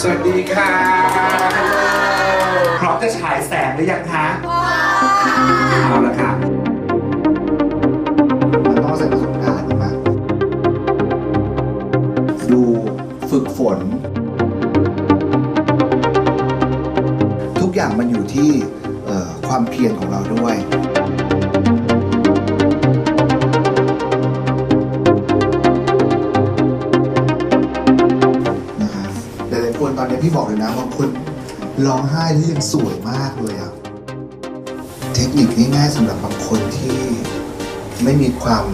สวัสดีค่ะ พร้อมจะฉายแสงหรือยังคะเอาละค่ะมันต้องใส่ประสบการณ์ถูกไหมดูฝึกฝน ทุกอย่างมันอยู่ที่เอ่อความเพียรของเราด้วย ตอนนี้พี่บอกเลยนะบางคนร้องไห้แล้ยังสวยมากเลยอะเทคนิคง่ายๆสำหรับบางคนที่ไม่มีความ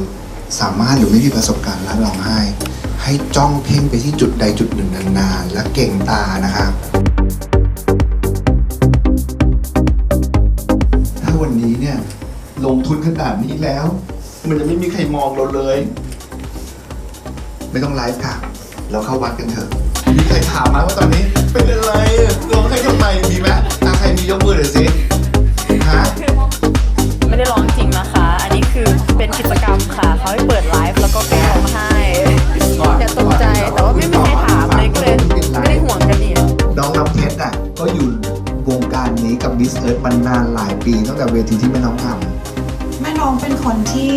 สามารถหรือไม่มีประสบการณ์และร้องไห้ ให้จ้องเพ่งไปที่จุดใดจุดหนึ่งนานๆและเก่งตานะครับถ้าวันนี้เนี่ยลงทุนขนาดนี้แล้ว มันจะไม่มีใครมองเราเลย ไม่ต้องไลฟ์ค่ะ เราเข้าวัดกันเถอะ มีใครถามไหมว่าตอนนี้เป็นอะไรอะร้องให้ทำไมมีไหมอะใครมียกมือหน่อยสิฮะไม่ได้ร้องจริงนะคะ อันนี้คือเป็นกิจกรรมค่ะ เขาให้เปิดไลฟ์แล้วก็แกล้งร้องไห้อย่าตกใจแต่ว่าไม่มีใครถามเลยก็เลยไม่ได้ห่วงกันนี่น้องน้ำเพชรอะก็อยู่วงการนี้กับมิสเอิร์ธมานานหลายปีตั้งแต่เวทีที่แม่น้องทแม่น้องเป็นคนที่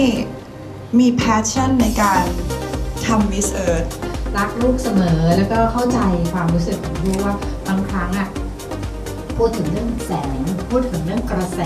มี passion ในการทำ Miss Earth รั รักลูกเสมอแล้วก็เข้าใจความรู้สึกของลูกว่าบางครั้งอะพูดถึงเรื่องแสง พูดถึงเรื่องกระแส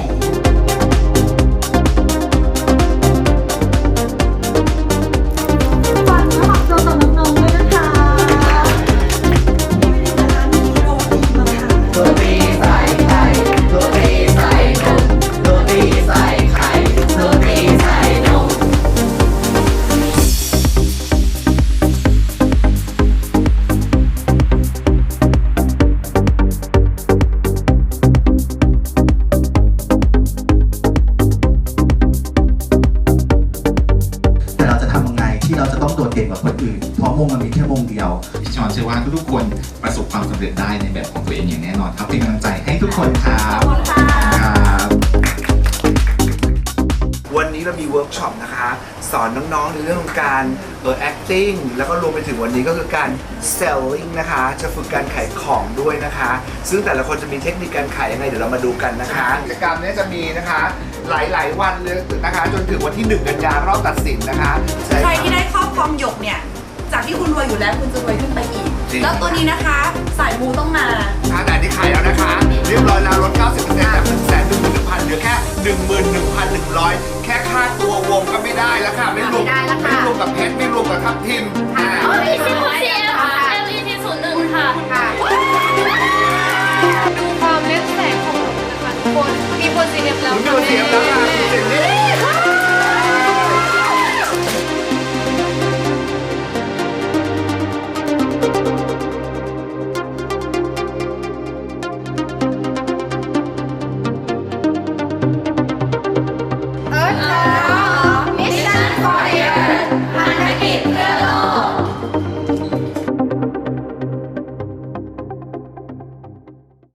เราจะต้องโดดเด่นกว่าคนอื่น เพราะมงมันมีแค่มงเดียว พี่ชอนเชื่อว่าทุกๆคนประสบความสำเร็จได้ในแบบของตัวเองอย่างแน่นอนครับเป็นกำลังใจให้ทุกคนครับครับวันนี้เรามีเวิร์กช็อปนะคะ สอนน้องๆในเรื่องของการเออ acting แล้วก็รวมไปถึงวันนี้ก็คือการ selling นะคะ จะฝึกการขายของด้วยนะคะ ซึ่งแต่ละคนจะมีเทคนิคการขายยังไงเดี๋ยวเรามาดูกันนะคะกิจกรรมเนี้จะมีนะคะ หลายๆวันเลยนะคะ จนถึงวันที่ 1 กันยารอบตัดสินนะคะใครที่ได้ครอบครองหยกเนี่ย จากที่คุณรวยอยู่แล้วคุณจะรวยขึ้นไปอีก จริงแล้วตัวนี้นะคะ สายมูต้องมาถ้าแต่ที่ขายแล้วนะคะ เรียบร้อยแล้วลด 90%จาก1แสนหนึ่งหมื่นหนึ่งพันเหลือแค่ 11,100 แค่ค่าตัววงก็ไม่ได้แล้วค่ะ ไม่รวมไม่ได้แล้วค่ะไม่รวมกับเพชรไม่รวมกับทับทิมอ่ามีสิบหกเสียงค่ะ LED ศูนย์หนึ่งค่ะดูความเล่นแสงของหนูนะคะทุกคนมีคนซีเรียสแล้วคุณดูเสียงแล้วค่ะ